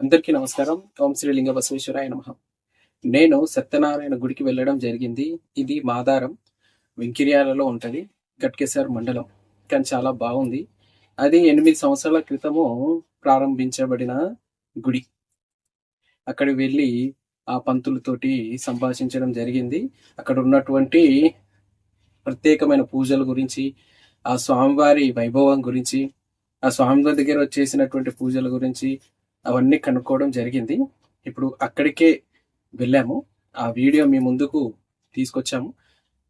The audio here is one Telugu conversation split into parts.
అందరికీ నమస్కారం. ఓం శ్రీ లింగ బసవేశ్వరాయ నమ. నేను సత్యనారాయణ గుడికి వెళ్ళడం జరిగింది. ఇది మాదారం వెంకిర్యాలలో ఉంటుంది గట్కేశ్వర్ మండలం. కానీ చాలా బాగుంది. అది ఎనిమిది సంవత్సరాల క్రితము ప్రారంభించబడిన గుడి. అక్కడ వెళ్ళి ఆ పంతులతోటి సంభాషించడం జరిగింది. అక్కడ ఉన్నటువంటి ప్రత్యేకమైన పూజల గురించి ఆ స్వామివారి వైభవం గురించి ఆ స్వామివారి దగ్గర వచ్చేసినటువంటి పూజల గురించి అవన్నీ కనుక్కోవడం జరిగింది. ఇప్పుడు అక్కడికే వెళ్ళాము. ఆ వీడియో మీ ముందుకు తీసుకొచ్చాము.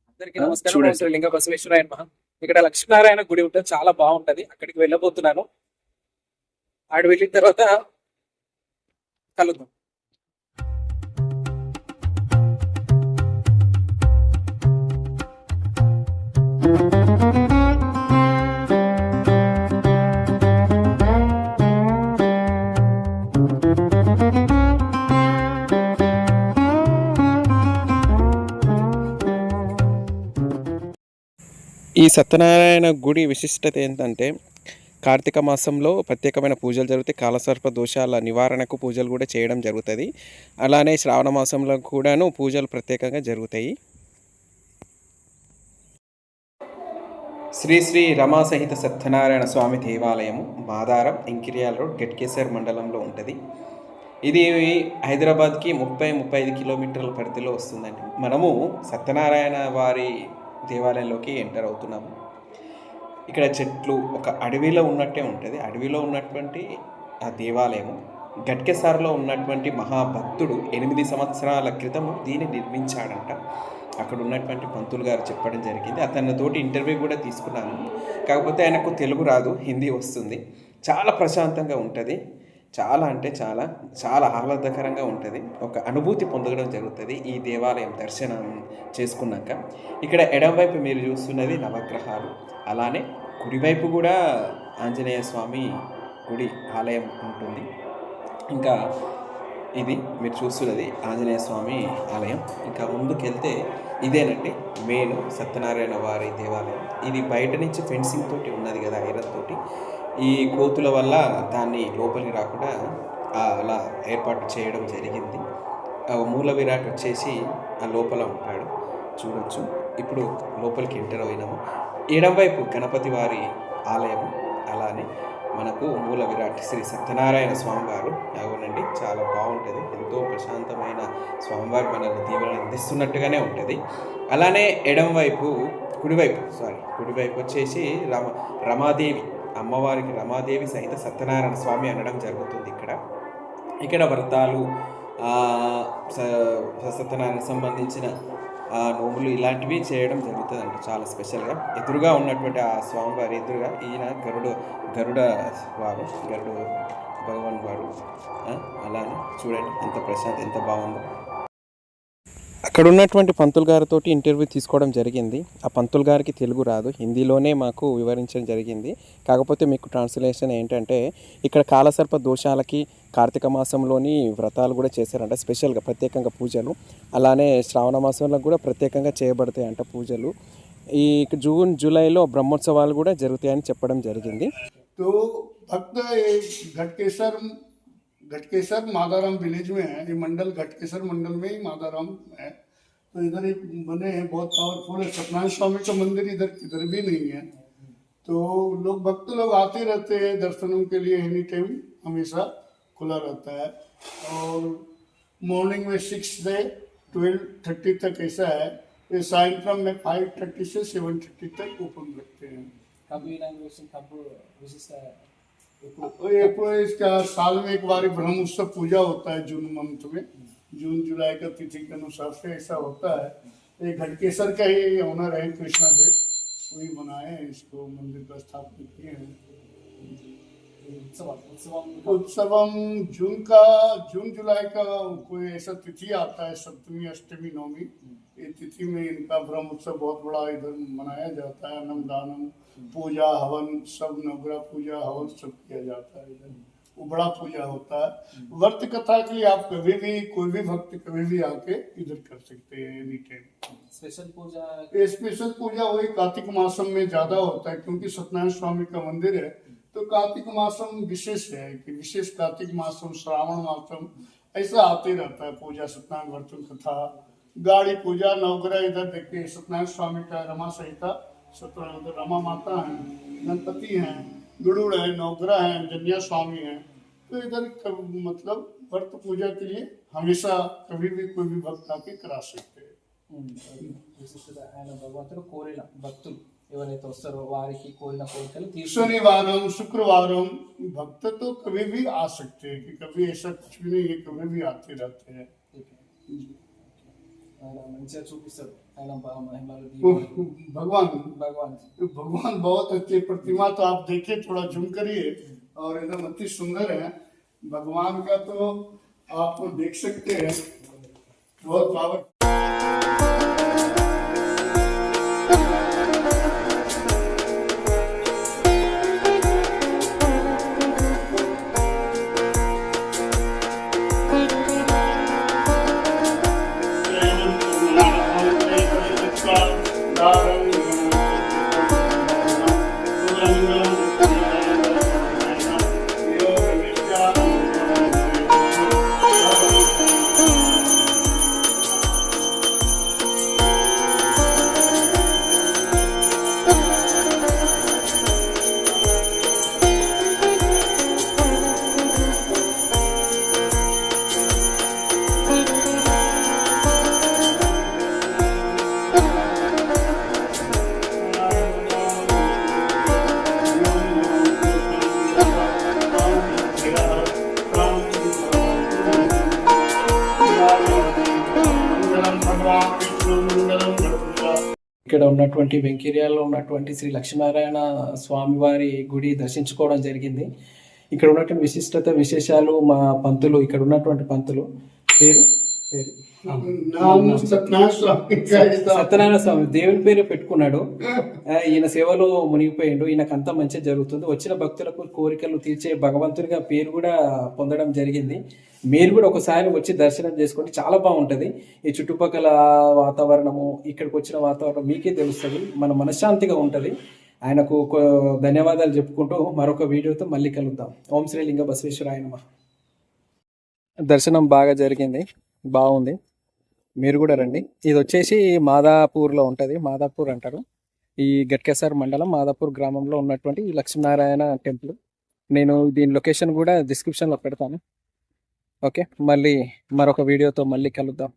అందరికీ నమస్కారం. శ్రీ లింగ నమః ఇక్కడ లక్ష్మీనారాయణ గుడి ఉంటుంది చాలా బాగుంటది. అక్కడికి వెళ్ళబోతున్నాను. ఆడ వెళ్ళిన తర్వాత కలుద్దాం. ఈ సత్యనారాయణ గుడి విశిష్టత ఏంటంటే కార్తీక మాసంలో ప్రత్యేకమైన పూజలు జరుగుతాయి. కాలసర్ప దోషాల నివారణకు పూజలు కూడా చేయడం జరుగుతుంది. అలానే శ్రావణ మాసంలో కూడాను పూజలు ప్రత్యేకంగా జరుగుతాయి. శ్రీ శ్రీ రమాసహిత సత్యనారాయణ స్వామి దేవాలయము మాదారం ఇంకిరియాల రోడ్ గట్కేసర్ మండలంలో ఉంటుంది. ఇది హైదరాబాద్కి ముప్పై ముప్పై ఐదు కిలోమీటర్ల పరిధిలో వస్తుందండి. మనము సత్యనారాయణ వారి దేవాలయంలోకి ఎంటర్ అవుతున్నాము. ఇక్కడ చెట్లు ఒక అడవిలో ఉన్నట్టే ఉంటుంది. అడవిలో ఉన్నటువంటి ఆ దేవాలయము గట్కెసార్లో ఉన్నటువంటి మహాభక్తుడు ఎనిమిది సంవత్సరాల క్రితము దీన్ని నిర్మించాడంట. అక్కడ ఉన్నటువంటి పంతులు గారు చెప్పడం జరిగింది. అతనితోటి ఇంటర్వ్యూ కూడా తీసుకున్నాను. కాకపోతే ఆయనకు తెలుగు రాదు హిందీ వస్తుంది. చాలా ప్రశాంతంగా ఉంటుంది. చాలా అంటే చాలా చాలా ఆహ్లాదకరంగా ఉంటుంది. ఒక అనుభూతి పొందడం జరుగుతుంది ఈ దేవాలయం దర్శనం చేసుకున్నాక. ఇక్కడ ఎడంవైపు మీరు చూస్తున్నది నవగ్రహాలు. అలానే కుడివైపు కూడా ఆంజనేయ స్వామి గుడి ఆలయం ఉంటుంది. ఇంకా ఇది మీరు చూస్తున్నది ఆంజనేయ స్వామి ఆలయం. ఇంకా ముందుకెళ్తే ఇదేనండి మేలు సత్యనారాయణ వారి దేవాలయం. ఇది బయట నుంచి ఫెన్సింగ్ తోటి ఉన్నది కదా ఐరన్ తోటి. ఈ కోతుల వల్ల దాన్ని లోపలికి రాకుండా అలా ఏర్పాటు చేయడం జరిగింది. మూల విరాట్ వచ్చేసి ఆ లోపల ఉంటాడు. చూడొచ్చు. ఇప్పుడు లోపలికి ఎంటర్ అయినాము. ఎడంవైపు గణపతి వారి ఆలయం. అలానే మనకు మూల విరాట్ శ్రీ సత్యనారాయణ స్వామివారు. అవునండి చాలా బాగుంటుంది. ఎంతో ప్రశాంతమైన స్వామివారు మనల్ని దీవెనలు అందిస్తున్నట్టుగానే ఉంటుంది. అలానే ఎడంవైపు కుడివైపు సారీ కుడివైపు వచ్చేసి రమ రమాదేవి. అమ్మవారికి రమాదేవి సహిత సత్యనారాయణ స్వామి అనడం జరుగుతుంది ఇక్కడ. ఇక్కడ వ్రతాలు స- సత్యనారాయణ సంబంధించిన నోములు ఇలాంటివి చేయడం జరుగుతుందంట చాలా స్పెషల్గా ఎదురుగా ఉన్నటువంటి ఆ స్వామివారి ఎదురుగా ఈయన గరుడు గరుడ వారు గరుడు భగవాన్ వారు అలానే చూడండి ఎంత ప్రశాంత్ ఎంత బాగుందో. అక్కడ ఉన్నటువంటి పంతుల్ గారితో ఇంటర్వ్యూ తీసుకోవడం జరిగింది. ఆ పంతుల్ గారికి తెలుగు రాదు. హిందీలోనే మాకు వివరించడం జరిగింది. కాకపోతే మీకు ట్రాన్స్లేషన్ ఏంటంటే ఇక్కడ కాలసర్ప దోషాలకి కార్తీక మాసంలోని వ్రతాలు కూడా చేశారంట స్పెషల్గా ప్రత్యేకంగా పూజలు. అలానే శ్రావణ మాసంలో కూడా ప్రత్యేకంగా చేయబడతాయి అంట పూజలు. ఈ జూన్ జూలైలో బ్రహ్మోత్సవాలు కూడా జరుగుతాయని చెప్పడం జరిగింది. घटकेसर मादाराम विलेज में है, ये मंडल, घटकेसर मंडल में ही मादाराम है। तो इधर एक बने हैं, बहुत पावरफुल है। सत्यनारायण स्वामी का मंदिर इधर किधर भी नहीं है। तो लोग, भक्त लोग आते रहते हैं दर्शनों के लिए एनी टाइम हमेशा खुला रहता है। और मॉर्निंग में सिक्स से ट्वेल्व थर्टी तक ऐसा है। ये सायंकाल में फाइव थर्टी से सेवन थर्टी तक ओपन रखते हैं? ये पूरे इसका साल में एक बार ब्रह्म उत्सव पूजा होता है जून मंथ में। जून, जुलाई का तिथि के अनुसार से ऐसा होता है। ये घटकेसर का ही ऑनर है कृष्णा देव। वही बनाए हैं इसको, मंदिर का स्थापित किए हैं। उत्सवम। जून का जून जुलाई का कोई ऐसा तिथि आता है सप्तमी अष्टमी नवमी ये तिथि में इनका ब्रह्म उत्सव बहुत बड़ा इधर मनाया जाता है। अन्नम दानम पूजा हवन सब नवग्रह पूजा हवन सब किया जाता है इधर। वो बड़ा पूजा होता है। व्रत कथा की आप कभी भी कोई भी भक्त कभी भी आके इधर कर सकते हैं any time special puja? Special puja वही कार्तिक मासम में ज़्यादा होता है क्योंकि सत्यनारायण स्वामी का मंदिर है। तो कार्तिक मासम विशेष है कि विशेष कार्तिक मासम, श्रावण मासम, ऐसा आते रहता है पूजा सत्यनारायण वर्तन कथा, गाड़ी पूजा, नवग्रह, इधर देखिए, सत्यनारायण स्वामी का रमा सहिता, सत्यनारायण रमा माता है, गणपति हैं, गुरुड़ है, नवग्रह है, जन्या स्वामी है। तो इधर मतलब व्रत पूजा के लिए हमेशा कभी भी कोई भी भक्त आके करा सकते हैं। ಇವನಿತ್ತು शनिवार शुक्रवार भक्त तो कभी भी आ सकते हैं कि कभी ऐसा कुछ भी नहीं है कभी भी आते रहते हैं भगवान भगवान भगवान बहुत अच्छे प्रतिमा तो आप देखिए थोड़ा झुम करिए और एकदम अति सुंदर है भगवान का तो आप देख सकते हैं बहुत पावर ఇక్కడ ఉన్నటువంటి వెంకీర్యాలలో ఉన్నటువంటి శ్రీ లక్ష్మీనారాయణ స్వామివారి గుడి దర్శించుకోవడం జరిగింది. ఇక్కడ ఉన్నటువంటి విశిష్టత విశేషాలు మా పంతులు ఇక్కడ ఉన్నటువంటి పంతులు పేరు సత్యనారాయణ స్వామి దేవుని పేరు పెట్టుకున్నాడు. ఈయన సేవలో మునిగిపోయాడు. ఈయనకు అంత మంచి జరుగుతుంది. వచ్చిన భక్తులకు కోరికలు తీర్చే భగవంతుడిగా పేరు కూడా పొందడం జరిగింది. మీరు కూడా ఒకసారి వచ్చి దర్శనం చేసుకోండి. చాలా బాగుంటుంది. ఈ చుట్టుపక్కల వాతావరణము ఇక్కడికి వచ్చిన వాతావరణం మీకే తెలుస్తుంది. మన మనశ్శాంతిగా ఉంటుంది. ఆయనకు ధన్యవాదాలు చెప్పుకుంటూ మరొక వీడియోతో మళ్ళీ కలుద్దాం. ఓం శ్రీ లింగ బసవేశ్వరాయనమ దర్శనం బాగా జరిగింది. బాగుంది. మీరు కూడా రండి. ఇది వచ్చేసి మాదాపూర్లో ఉంటుంది. మాదాపూర్ అంటారు. ఈ గట్కేసర్ మండలం మాదాపూర్ గ్రామంలో ఉన్నటువంటి లక్ష్మీనారాయణ టెంపుల్. నేను దీని లొకేషన్ కూడా డిస్క్రిప్షన్లో పెడతాను. ఓకే. మళ్ళీ మరొక వీడియోతో మళ్ళీ కలుద్దాం.